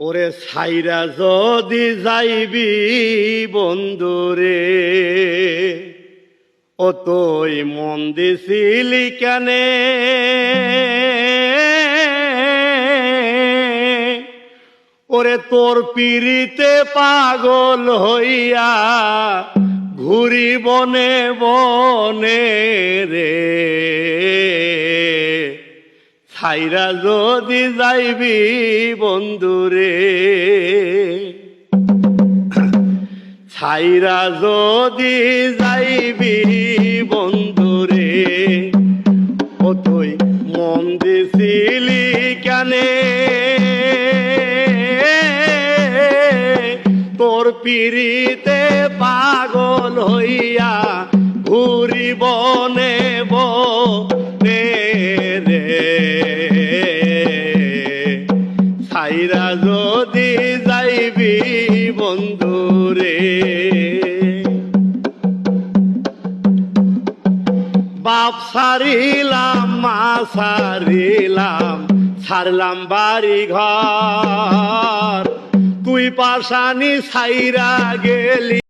ওরে সাইরা যদি যাইবি বন্ধুরে ও তুই মন দিছিলি কেনে? ওরে তোর পিড়িতে পাগল হইয়া ঘুরি বনে বনে রে। ছাইরা যদি যাইবি বন্ধুরে, ছাইরা যদি যাইবি বন্ধুরে, ও তুই মন দিছিলি কেনে? তোর পিড়িতে পাগল হইয়া ঘুরি যদি যাইবি বন্ধুরে বাপ সারিলাম মা সারিলাম ছাড়লাম বাড়ি ঘর তুই পাশানি সাইরা গেলি।